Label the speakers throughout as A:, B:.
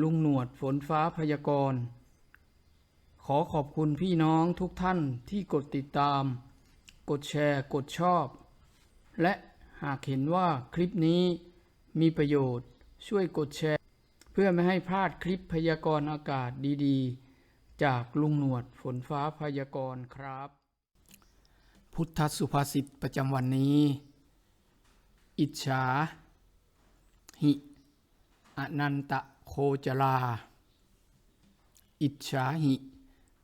A: ลุงหนวดฝนฟ้าพยากรณ์ ขอขอบคุณพี่น้องทุกท่านที่กดติดตาม กดแชร์ กดชอบ และหากเห็นว่าคลิปนี้มีประโยชน์ช่วยกดแชร์ เพื่อไม่ให้พลาดคลิปพยากรณ์อากาศดีๆ จากลุงหนวดฝนฟ้าพยากรณ์ครับ พุทธสุภาษิตประจำวันนี้ อิจฉาหิ อนันตะ โคจลาอิจฉาหิ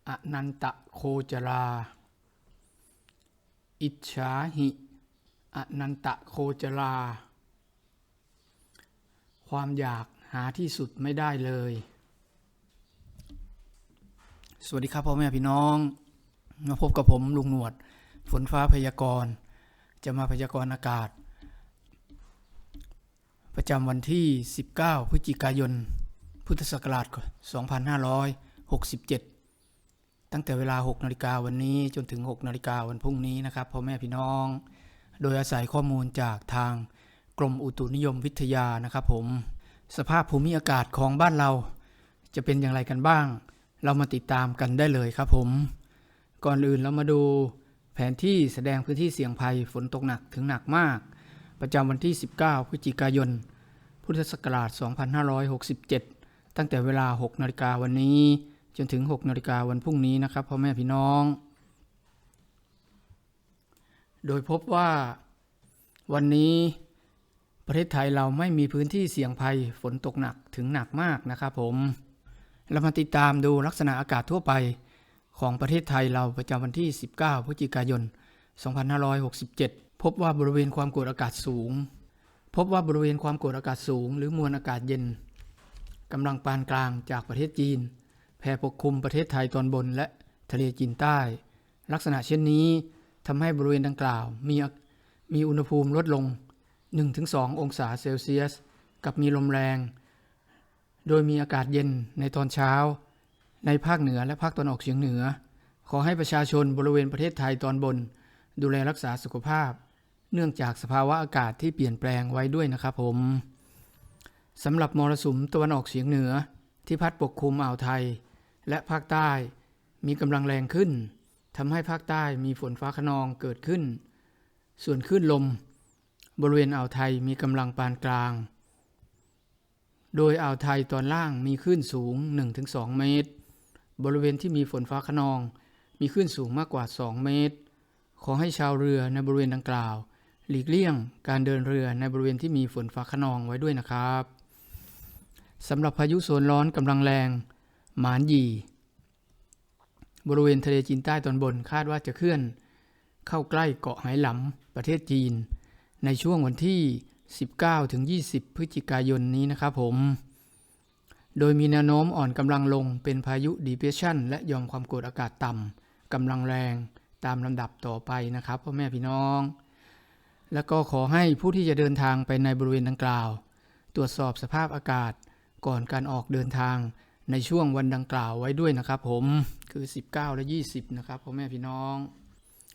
A: อนันตะโคจลาอิจฉาหิอนันตะโคจลาความอยากหาที่สุดไม่ได้เลย สวัสดีครับพ่อแม่พี่น้อง มาพบกับผมลุงหนวด ฝนฟ้าพยากรณ์ จะมาพยากรณ์อากาศ ประจำวันที่ 19 พฤศจิกายน พุทธศักราช 2567 ตั้งแต่เวลา 6 นาฬิกาวันนี้จนถึง 6 นาฬิกาวันพรุ่งนี้นะครับพ่อแม่พี่น้อง โดยอาศัยข้อมูลจากทางกรมอุตุนิยมวิทยานะครับผม สภาพภูมิอากาศของบ้านเรา จะเป็นอย่างไรกันบ้าง เรามาติดตามกันได้เลยครับผม ก่อนอื่นเรามาดูแผนที่แสดงพื้นที่เสี่ยงภัยฝนตกหนักถึงหนักมาก ประจำวันที่ 19 พฤศจิกายน พุทธศักราช 2567 ตั้งแต่เวลา 6 นาฬิกาวันนี้ จนถึง 6 นาฬิกาวันพรุ่งนี้นะครับพ่อแม่พี่น้อง โดยพบว่าวันนี้ประเทศไทยเราไม่มีพื้นที่เสี่ยงภัยฝนตกหนักถึงหนักมากนะครับผม เรามาติดตามดูลักษณะอากาศทั่วไปของประเทศไทยเราประจำวันที่ 19 พฤศจิกายน 2567 พบว่าบริเวณความกดอากาศสูง พบว่าบริเวณความกดอากาศสูง หรือมวลอากาศเย็นกำลังปานกลางจากประเทศจีน แผ่ปกคลุมประเทศไทยตอนบนและทะเลจีนใต้ ลักษณะเช่นนี้ทำให้บริเวณดังกล่าว มีมีอุณหภูมิลดลง 1-2 องศาเซลเซียส กับมีลมแรง โดยมีอากาศเย็นในตอนเช้า ในภาคเหนือและภาคตะวันออกเฉียงเหนือ ขอให้ประชาชนบริเวณประเทศไทยตอนบน ดูแลรักษาสุขภาพ เนื่องจากสภาวะอากาศที่เปลี่ยนแปลงไว้ด้วยนะครับผมสำหรับมรสุมตะวันออกเฉียงเหนือที่พัดปกคลุมอ่าวไทย และภาคใต้มีกำลังแรงขึ้นทำให้ภาคใต้มีฝนฟ้าขนองเกิดขึ้น ส่วนคลื่นลม บริเวณอ่าวไทยมีกำลังปานกลาง โดยอ่าวไทยตอนล่างมีคลื่นสูง 1-2 เมตร บริเวณที่มีฝนฟ้าขนอง มีคลื่นสูงมากกว่า 2 เมตร ขอให้ชาวเรือในบริเวณดังกล่าว หลีกเลี่ยงการเดินเรือในบริเวณที่มีฝนฟ้าขนองไว้ด้วยนะครับสำหรับพายุโซนร้อนกำลังแรงหมานยีบริเวณทะเลจีนใต้ตอนบนคาดว่าจะเคลื่อน เข้าใกล้เกาะไหหลำประเทศจีน ในช่วงวันที่ 19ถึง20 พฤศจิกายนนี้นะครับผม โดยมีแนวโน้มอ่อนกำลังลงเป็นพายุดีเพรสชันและยอมความกดอากาศต่ำกำลังแรงตามลำดับต่อไปนะครับพ่อแม่พี่น้อง แล้วก็ขอให้ผู้ที่จะเดินทางไปในบริเวณดังกล่าว ตรวจสอบสภาพอากาศก่อนการออกเดินทางในช่วงวันดังกล่าวไว้ด้วยนะครับผมคือ 19 และ 20 นะครับพ่อแม่พี่น้อง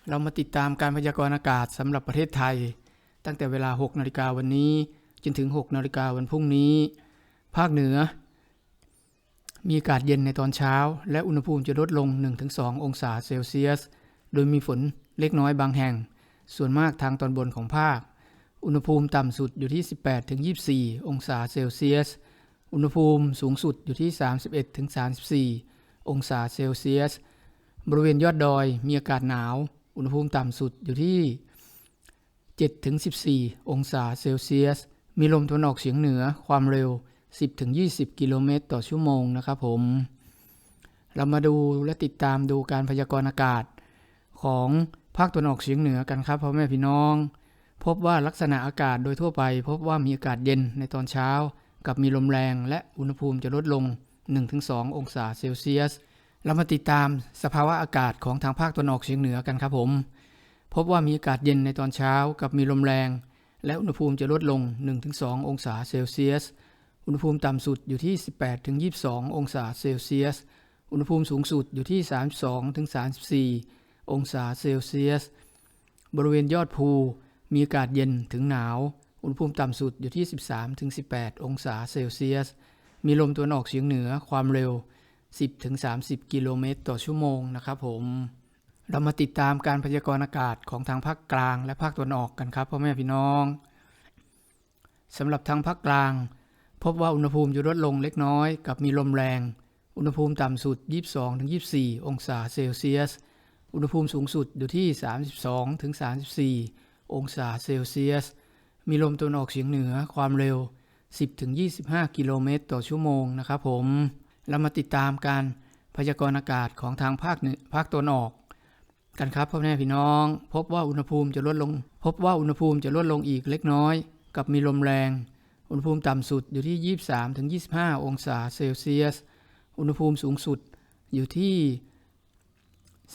A: เรามาติดตามการพยากรณ์อากาศสำหรับประเทศไทย ตั้งแต่เวลา 6 นาฬิกาวันนี้ จนถึง 6 นาฬิกาวันพรุ่งนี้ ภาคเหนือ มีอากาศเย็นในตอนเช้า และอุณหภูมิจะลดลง 1-2 องศาเซลเซียส โดยมีฝนเล็กน้อยบางแห่ง ส่วนมากทางตอนบนของภาค อุณหภูมิต่ำสุดอยู่ที่ 18-24 องศาเซลเซียส อุณหภูมิสูงสุดอยู่ที่ 31-34 องศาเซลเซียส บริเวณยอดดอยมีอากาศหนาว อุณหภูมิต่ำสุดอยู่ที่ 7-14 องศาเซลเซียส มีลมตะวันออกเฉียงเหนือความเร็ว 10-20 กิโลเมตรต่อชั่วโมงนะครับผม เรามาดูและติดตามดูการพยากรณ์อากาศของ ภาคตะวันออกเฉียงเหนือกันครับพ่อแม่พี่น้อง พบว่าลักษณะอากาศโดยทั่วไป พบว่ามีอากาศเย็นในตอนเช้า กับมีลมแรงและอุณหภูมิจะลดลง 1-2 องศาเซลเซียส เรามาติดตามสภาวะอากาศของทางภาคตะวันออกเฉียงเหนือกันครับผม พบว่ามีอากาศเย็นในตอนเช้า กับมีลมแรง และอุณหภูมิจะลดลง 1-2 องศาเซลเซียส อุณหภูมิต่ำสุดอยู่ที่ 18-22 องศาเซลเซียส อุณหภูมิสูงสุดอยู่ที่ 32-34 องศาเซลเซียส บริเวณยอดภู มีอากาศเย็นถึงหนาว อุณหภูมิต่ำสุดอยู่ที่ 13-18 องศาเซลเซียส มีลมตะวันออกเฉียงเหนือความเร็ว 10-30 กิโลเมตรต่อชั่วโมงนะครับผม เรามาติดตามการพยากรณ์อากาศของทางภาคกลางและภาคตะวันออกกันครับพ่อแม่พี่น้องสำหรับทางภาคกลาง พบว่าอุณหภูมิจะลดลงเล็กน้อย กับมีลมแรง อุณหภูมิต่ำสุด 22-24 องศาเซลเซียส อุณหภูมิสูงสุดอยู่ที่ 32-34 องศาเซลเซียส มีลมตะวันออกเฉียงเหนือความเร็ว 10-25 กิโลเมตรต่อชั่วโมงนะครับผม เรามาติดตามการพยากรณ์อากาศของทางภาคเหนือภาคตะวันออก กันครับพ่อแม่พี่น้อง พบว่าอุณหภูมิจะลดลง พบว่าอุณหภูมิจะลดลงอีกเล็กน้อย กับมีลมแรง อุณหภูมิต่ำสุดอยู่ที่ 23-25 องศาเซลเซียส อุณหภูมิสูงสุดอยู่ที่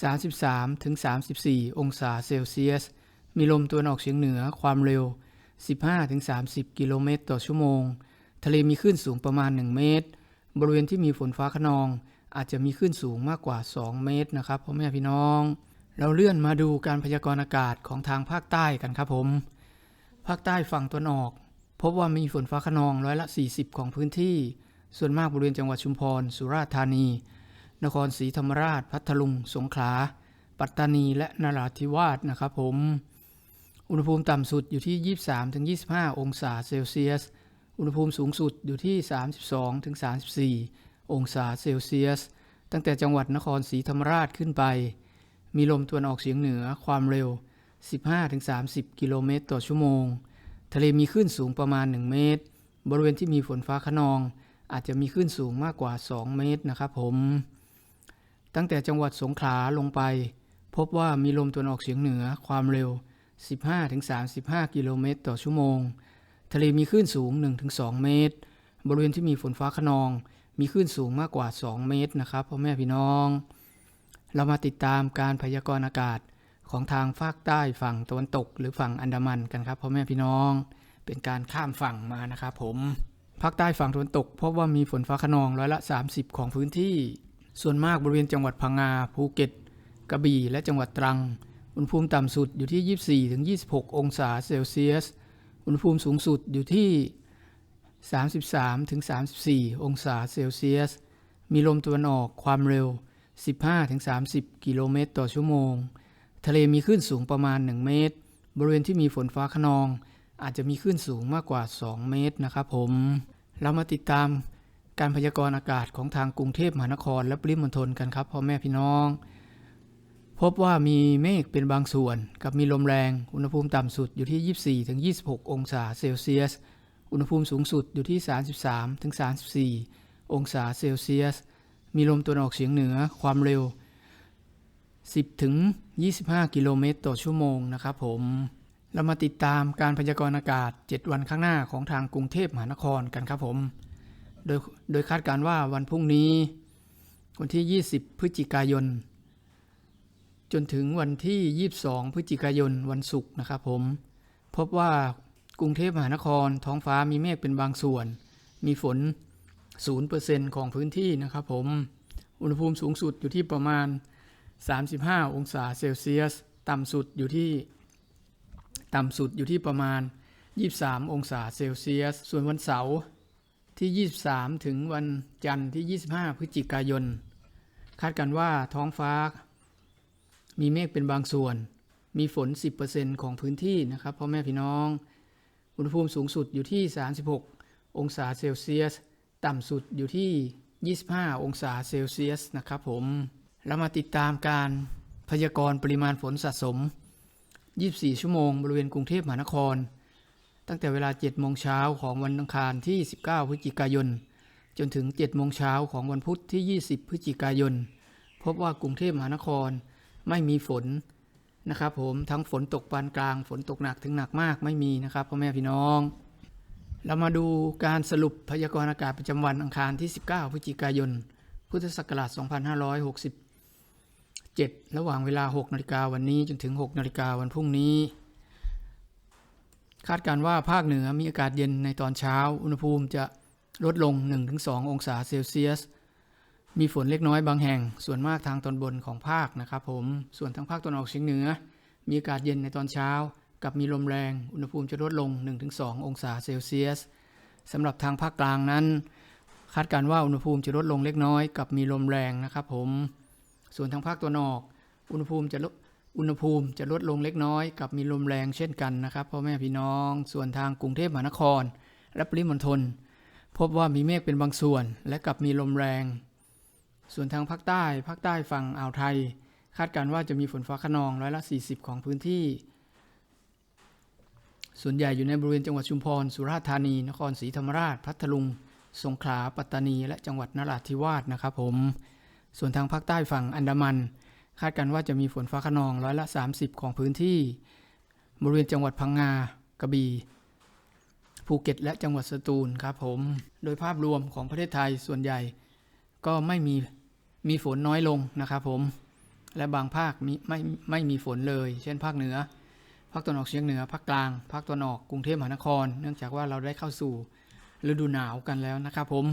A: 33-34องศาเซลเซียส มีลมตะวันออกเฉียงเหนือความเร็ว 15-30กิโลเมตรต่อชั่วโมง ทะเลมีคลื่นสูงประมาณ 1 เมตร บริเวณที่มีฝนฟ้าขนอง อาจจะมีคลื่นสูงมากกว่า 2 เมตรนะครับพ่อแม่พี่น้อง เราเลื่อนมาดูการพยากรณ์อากาศของทางภาคใต้กันครับผม ภาคใต้ฝั่งตะวันออก พบว่ามีฝนฟ้าขนองร้อยละ 40 ของพื้นที่ ส่วนมากบริเวณจังหวัดชุมพร สุราษฎร์ธานี นครศรีธรรมราช พัทลุง สงขลา ปัตตานี และนราธิวาสนะครับผม อุณหภูมิต่ำสุดอยู่ที่ 23-25 องศาเซลเซียส อุณหภูมิสูงสุดอยู่ที่ 32-34 องศาเซลเซียส ตั้งแต่จังหวัดนครศรีธรรมราชขึ้นไป มีลมตะวันออกเฉียงเหนือความเร็ว 15-30 กิโลเมตรต่อชั่วโมง ทะเลมีคลื่นสูงประมาณ 1 เมตร บริเวณที่มีฝนฟ้าขนอง อาจจะมีคลื่นสูงมากกว่า 2 เมตรนะครับผม ตั้งแต่จังหวัดสงขลาลงไป พบว่ามีลมตะวันออกเฉียงเหนือความเร็ว 15-35 กิโลเมตรต่อชั่วโมง ทะเลมีคลื่นสูง 1-2 เมตร บริเวณที่มีฝนฟ้าขนอง มีคลื่นสูงมากกว่า 2 เมตรนะครับพ่อแม่พี่น้อง เรามาติดตามการพยากรณ์อากาศของทางภาคใต้ฝั่งตะวันตก หรือฝั่งอันดามันกันครับพ่อแม่พี่น้อง เป็นการข้ามฝั่งมานะครับผมภาคใต้ฝั่งตะวันตก พบว่ามีฝนฟ้าขนองร้อยละ 30 ของพื้นที่ ส่วนมากบริเวณจังหวัดพังงาภูเก็ต กระบี่ และจังหวัดตรัง อุณหภูมิต่ำสุดอยู่ที่ 24-26 องศาเซลเซียส อุณหภูมิสูงสุดอยู่ที่ 33-34 องศาเซลเซียส มีลมตะวันออกความเร็ว 15-30 กิโลเมตรต่อชั่วโมง ทะเลมีคลื่นสูงประมาณ 1 เมตร บริเวณที่มีฝนฟ้าขนอง อาจจะมีคลื่นสูงมากกว่า 2 เมตรนะครับผม เรามาติดตาม การพยากรณ์อากาศของทางกรุงเทพมหานครและปริมณฑลกันครับพ่อแม่พี่น้อง พบว่ามีเมฆเป็นบางส่วน กับมีลมแรง อุณหภูมิต่ำสุดอยู่ที่ 24-26 องศาเซลเซียส อุณหภูมิสูงสุดอยู่ที่ 33-34 องศาเซลเซียส มีลมตะวันออกเฉียงเหนือความเร็ว 10-25 กิโลเมตรต่อชั่วโมงนะครับผมเรามาติดตามการพยากรณ์อากาศ 7 วันข้างหน้าของทางกรุงเทพมหานครกันครับผม โดยโดยคาดการ์ว่าวันพรุ่งนี้วันที่ 20 พฤศจิกายน จนถึงวันที่ 22 พฤศจิกายนวันศุกร์นะครับผม พบว่ากรุงเทพมหานครท้องฟ้ามีเมฆเป็นบางส่วน มีฝน 0%ของพื้นที่นะครับผม อุณหภูมิสูงสุดอยู่ที่ประมาณ 35 องศาเซลเซียส ต่ำสุดอยู่ที่ ต่ำสุดอยู่ที่ประมาณ 23 องศาเซลเซียส ส่วนวันเสาร์ ที่ 23 ถึงวันจันทร์ที่ 25 พฤศจิกายน คาดกันว่าท้องฟ้า มีเมฆเป็นบางส่วน มีฝน 10%ของพื้นที่นะครับพ่อแม่พี่น้อง อุณหภูมิสูงสุดอยู่ที่ 36 องศาเซลเซียส ต่ำสุดอยู่ที่ 25 องศาเซลเซียสนะครับผม เรามาติดตามการพยากรณ์ปริมาณฝนสะสม 24 ชั่วโมง บริเวณกรุงเทพมหานคร ตั้งแต่เวลา7โมงเช้าของวันอังคารที่ 19 พฤศจิกายน จนถึง7โมงเช้าของวันพุธที่ 20 พฤศจิกายน พบว่ากรุงเทพมหานครไม่มีฝนนะครับผมทั้งฝนตกปานกลาง ฝนตกหนักถึงหนักมากไม่มีนะครับพ่อแม่พี่น้อง เรามาดูการสรุปพยากรณ์อากาศประจำวันอังคารที่ 19 พฤศจิกายน พุทธศักราช 2567ระหว่างเวลา 6 นาฬิกาวันนี้จนถึง 6 นาฬิกาวันพรุ่งนี้ คาดการว่าภาคเหนือมีอากาศเย็นในตอนเช้า อุณหภูมิจะลดลง 1-2 องศาเซลเซียส มีฝนเล็กน้อยบางแห่ง ส่วนมากทางตอนบนของภาคนะครับผม ส่วนทางภาคตะวันออกเฉียงเหนือ มีอากาศเย็นในตอนเช้า กับมีลมแรง อุณหภูมิจะลดลง 1-2 องศาเซลเซียสสำหรับทางภาคกลางนั้น คาดการว่าอุณหภูมิจะลดลงเล็กน้อย กับมีลมแรงนะครับผม ส่วนทางภาคตะวันออก อุณหภูมิจะลด อุณหภูมิจะลดลงเล็กน้อยกับมีลมแรงเช่นกันนะครับพ่อแม่พี่น้องส่วนทางกรุงเทพมหานคร และปริมณฑลพบว่ามีเมฆเป็นบางส่วนและกับมีลมแรง ส่วนทางภาคใต้ภาคใต้ฝั่งอ่าวไทย คาดการณ์ว่าจะมีฝนฟ้าขนองร้อยละ 40 ของพื้นที่ ส่วนใหญ่อยู่ในบริเวณจังหวัดชุมพร สุราษฎร์ธานี นครศรีธรรมราช พัทลุง สงขลา ปัตตานี และจังหวัดนราธิวาสนะครับผม ส่วนทางภาคใต้ฝั่งอันดามัน คาดการณ์ว่าจะมีฝนฟ้าขนองร้อยละ 30 ของพื้นที่ บริเวณจังหวัดพังงากระบี่ภูเก็ต และจังหวัดสตูลครับผม โดยภาพรวมของประเทศไทยส่วนใหญ่ ก็ไม่มีมีฝนน้อยลงนะครับผม และบางภาคมีไม่ไม่มีฝนเลย เช่นภาคเหนือ ภาคตะวันออกเฉียงเหนือ ภาคกลาง ภาคตะวันออกกรุงเทพมหานคร เนื่องจากว่าเราได้เข้าสู่ฤดูหนาวกันแล้วนะครับผม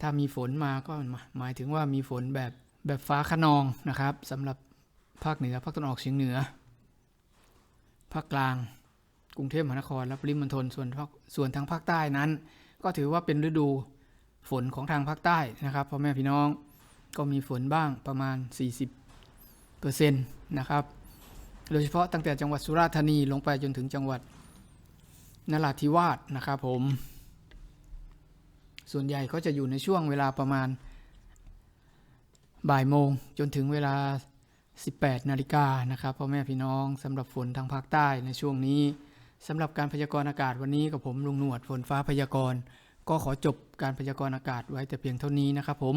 A: ถ้ามีฝนมาก็หมายถึงว่ามีฝนแบบ แบบฟ้าขนองนะครับสำหรับภาคเหนือภาคตะวันออกเฉียงเหนือ ภาคกลาง กรุงเทพมหานครและปริมณฑลส่วนส่วนทางภาคใต้นั้น ก็ถือว่าเป็นฤดูฝนของทางภาคใต้นะครับพ่อแม่พี่น้องก็มีฝนบ้างประมาณ 40เปอร์เซ็นต์นะครับโดยเฉพาะตั้งแต่จังหวัดสุราษฎร์ธานีลงไปจนถึงจังหวัดนราธิวาสนะครับผม ส่วนใหญ่ก็จะอยู่ในช่วงเวลาประมาณ บ่ายโมงจนถึงเวลา 18 นาฬิกานะครับพ่อแม่พี่น้องสำหรับฝนทางภาคใต้ในช่วงนี้สำหรับการพยากรณ์อากาศวันนี้กับผมลุงหนวดฝนฟ้าพยากรณ์ ก็ขอจบการพยากรณ์อากาศไว้แต่เพียงเท่านี้นะครับผม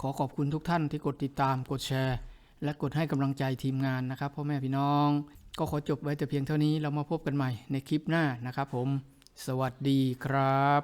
A: ขอขอบคุณทุกท่านที่กดติดตามกดแชร์ และกดให้กำลังใจทีมงานนะครับพ่อแม่พี่น้อง ก็ขอจบไว้แต่เพียงเท่านี้เรามาพบกันใหม่ในคลิปหน้านะครับผม สวัสดีครับ